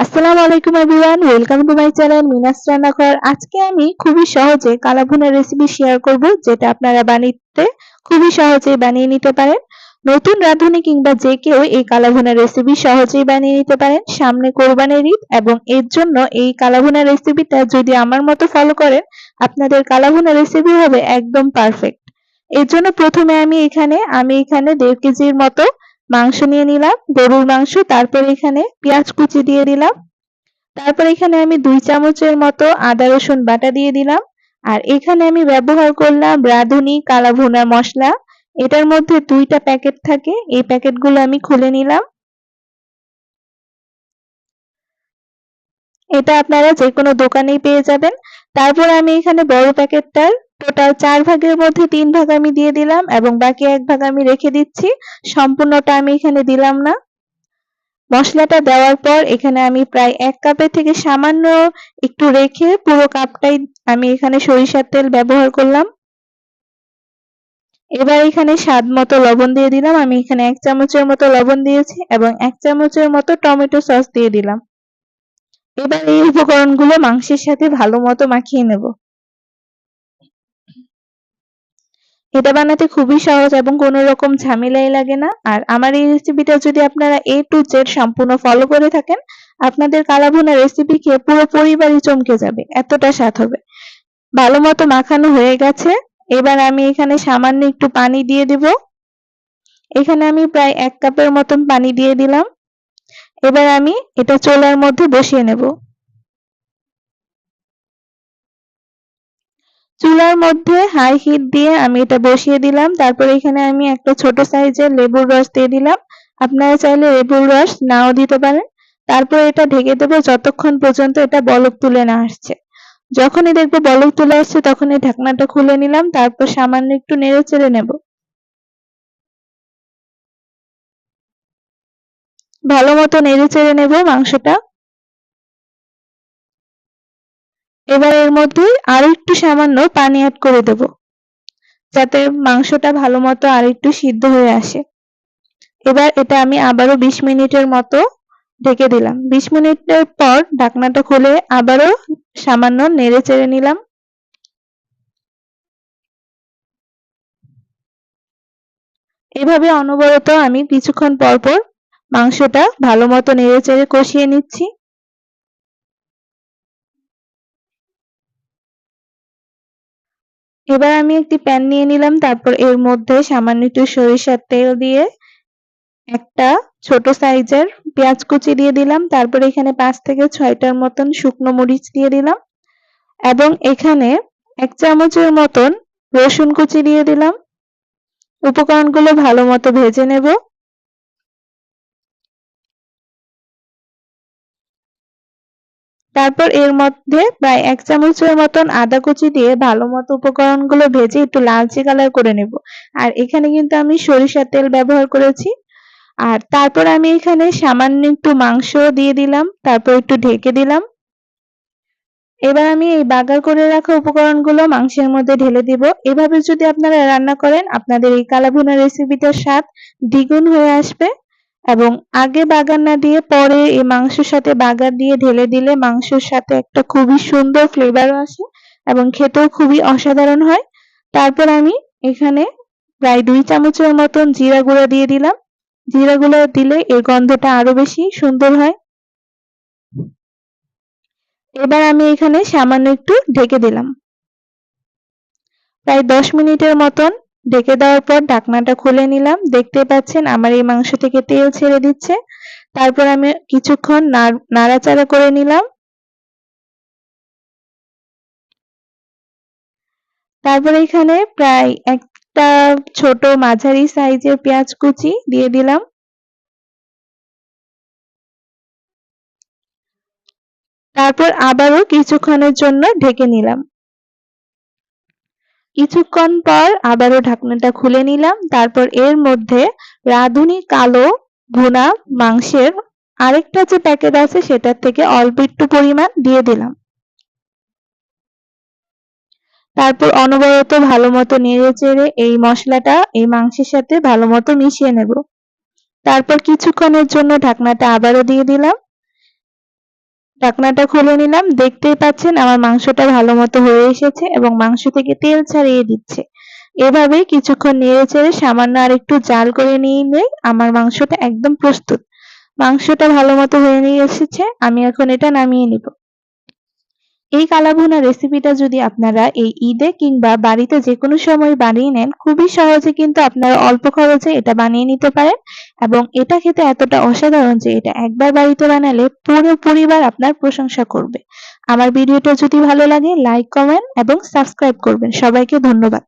আসসালামু আলাইকুম everyone welcome to my channel Minas রান্নাঘর আজকে আমি খুবই সহজে কালাভুনার রেসিপি শেয়ার করব, যেটা আপনারা বানাতে খুবই সহজেই বানিয়ে নিতে পারেন। নতুন রাঁধুনি কিংবা যে কেউ এই কালাভুনার রেসিপি সহজেই বানিয়ে নিতে পারেন। সামনে কোরবানির ঈদ এবং এর জন্য এই কালাভুনার রেসিপিটা যদি আমার মতো ফলো করেন, আপনাদের কালাভুনা রেসিপি হবে একদম পারফেক্ট এর জন্য প্রথমে আমি এখানে আমি এখানে দেড় কেজির মতো মাংস নিয়ে নিলাম, গরুর মাংস, তারপর এখানে পেঁয়াজ কুচি দিয়ে দিলাম। তারপর এখানে আমি দুই চামচের মতো আদা রসুন বাটা দিয়ে দিলাম। আর এখানে আমি ব্যবহার করলাম রাঁধুনি কালা ভুনা মশলা। এটার মধ্যে দুইটা প্যাকেট থাকে, এই প্যাকেটগুলো আমি খুলে নিলাম। এটা আপনারা যে কোনো দোকানেই পেয়ে যাবেন। তারপর আমি এখানে বড় প্যাকেটটার টোটাল চার ভাগের মধ্যে তিন ভাগ আমি দিয়ে দিলাম এবং বাকি এক ভাগ আমি রেখে দিচ্ছি। সম্পূর্ণটা আমি এখানে দিলাম না। মশলাটা দেওয়ার পর এখানে আমি প্রায় এক কাপের থেকে সামান্য একটু রেখে পুরো কাপটাই আমি এখানে সরিষার তেল ব্যবহার করলাম। এবার এখানে স্বাদ মতো লবণ দিয়ে দিলাম। আমি এখানে এক চামচের মতো লবণ দিয়েছি এবং এক চামচের মতো টমেটো সস দিয়ে দিলাম। এবার এই উপকরণগুলো মাংসের সাথে ভালো মতো মাখিয়ে নেব। এটা বানাতে খুবই সহজ এবং কোনো রকম ঝামেলাই লাগে না। আর আমার এই রেসিপিটা যদি আপনারা এ টু জেড সম্পূর্ণ ফলো করে থাকেন, আপনাদের কালাভুনা রেসিপি খেয়ে পুরো পরিবারই চমকে যাবে, এতটা স্বাদ হবে। ভালো মতো মাখানো হয়ে গেছে, এবার আমি এখানে সামান্য একটু পানি দিয়ে দিব। এখানে আমি প্রায় এক কাপের মতন পানি দিয়ে দিলাম। এবার আমি এটা চোলার মধ্যে বসিয়ে নেব। চুলার মধ্যে হাই হিট দিয়ে আমি এটা বসিয়ে দিলাম। তারপর এখানে আমি একটা ছোট সাইজের লেবুর রস দিয়ে দিলাম। আপনারা চাইলে লেবুর রস নাও দিতে পারেন। তারপর এটা ঢেকে দেবো যতক্ষণ পর্যন্ত এটা বলক তুলে না আসছে। যখনই দেখব বলক তুলে আসছে তখন এই ঢাকনাটা খুলে নিলাম। তারপর সামান্য একটু নেড়ে চেড়ে নেব। ভালো মতো নেড়ে চেড়ে নেব মাংসটা। এবার এর মধ্যে আরও একটু সামান্য পানি অ্যাড করে দেব। যাতে মাংসটা ভালো মতো আর একটু সিদ্ধ হয়ে আসে। এবার এটা আমি আবারও বিশ মিনিটের মতো ঢেকে দিলাম। বিশ মিনিটের পর ঢাকনাটা খুলে আবারও সামান্য নেড়ে চেড়ে নিলাম। এভাবে অনবরত আমি কিছুক্ষণ পর পর মাংসটা ভালো মতো নেড়ে চেড়ে কষিয়ে নিচ্ছি। এবার আমি একটি প্যান নিয়ে নিলাম, তারপর এর মধ্যে সামান্য একটু সরিষার তেল দিয়ে একটা ছোট সাইজের পেঁয়াজ কুচি দিয়ে দিলাম, তারপর এখানে পাঁচ থেকে ছয়টার মতন শুকনো মরিচ দিয়ে দিলাম এবং এখানে এক চামচের মতন রসুন কুচি দিয়ে দিলাম। উপকরণগুলো ভালো মতো ভেজে নেব। তারপর এর মধ্যে প্রায় এক চামচের মতন আদা কুচি দিয়ে ভালো মতো উপকরণগুলো ভেজে একটু লালচে কালার করে নেব। আর এখানে কিন্তু আমি সরিষার তেল ব্যবহার করেছি। আর তারপর আমি এখানে সামান্য একটু মাংস দিয়ে দিলাম, তারপর একটু ঢেকে দিলাম। এবার আমি এই বাগার করে রাখা উপকরণগুলো মাংসের মধ্যে ঢেলে দিব। এভাবে যদি আপনারা রান্না করেন, আপনাদের এই কালাভুনা রেসিপিটার স্বাদ দ্বিগুণ হয়ে আসবে। এবং আগে বাগার না দিয়ে পরে এই মাংসের সাথে বাগার দিয়ে ঢেলে দিলে মাংসের সাথে একটা খুবই সুন্দর ফ্লেভারও আসে এবং খেতেও খুবই অসাধারণ হয়। তারপর আমি এখানে প্রায় দুই চামচের মতন জিরা গুঁড়া দিয়ে দিলাম। জিরা গুঁড়া দিলে এর গন্ধটা আরও বেশি সুন্দর হয়। এবার আমি এখানে সামান্য একটু ঢেকে দিলাম। প্রায় দশ মিনিটের মতন ঢেকে দেওয়ার পর ঢাকনাটা খুলে নিলাম। দেখতে পাচ্ছেন আমার এই মাংস থেকে তেল ছেড়ে দিচ্ছে। তারপর আমি কিছুক্ষণ নাড়াচাড়া করে নিলাম। তারপর এখানে প্রায় একটা ছোট মাঝারি সাইজের পেঁয়াজ কুচি দিয়ে দিলাম। তারপর আবারও কিছুক্ষণের জন্য ঢেকে নিলাম। কিছুক্ষণ পর আবারও ঢাকনাটা খুলে নিলাম। তারপর এর মধ্যে রাঁধুনি কালো ভুনা মাংসের আরেকটা যে প্যাকেট আছে সেটার থেকে অল্প একটু পরিমাণ দিয়ে দিলাম। তারপর অনবরত ভালো মতো নেড়ে চেড়ে এই মশলাটা এই মাংসের সাথে ভালো মতো মিশিয়ে নেব। তারপর কিছুক্ষণের জন্য ঢাকনাটা আবারও দিয়ে দিলাম। ঢাকনাটা খুলে নিলাম। দেখতেই পাচ্ছেন আমার মাংসটা ভালো মতো হয়ে এসেছে এবং মাংস থেকে তেল ছাড়িয়ে দিচ্ছে। এভাবে কিছুক্ষণ নেড়ে চেড়ে সামান্য আর একটু জাল করে নিয়ে আমার মাংসটা একদম প্রস্তুত। মাংসটা ভালো মতো হয়ে নিয়ে এসেছে। আমি এখন এটা নামিয়ে নিব। এই কালাভুনা রেসিপিটা যদি আপনারা এই ঈদে কিংবা বাড়িতে যে কোনো সময় বানিয়ে নেন, খুবই সহজে কিন্তু আপনারা অল্প খরচে এটা বানিয়ে নিতে পারেন এবং এটা খেতে এতটা অসাধারণ যে এটা একবার বাড়িতে বানালে পুরো পরিবার আপনার প্রশংসা করবে। আমার ভিডিওটা যদি ভালো লাগে লাইক কমেন্ট এবং সাবস্ক্রাইব করবেন। সবাইকে ধন্যবাদ।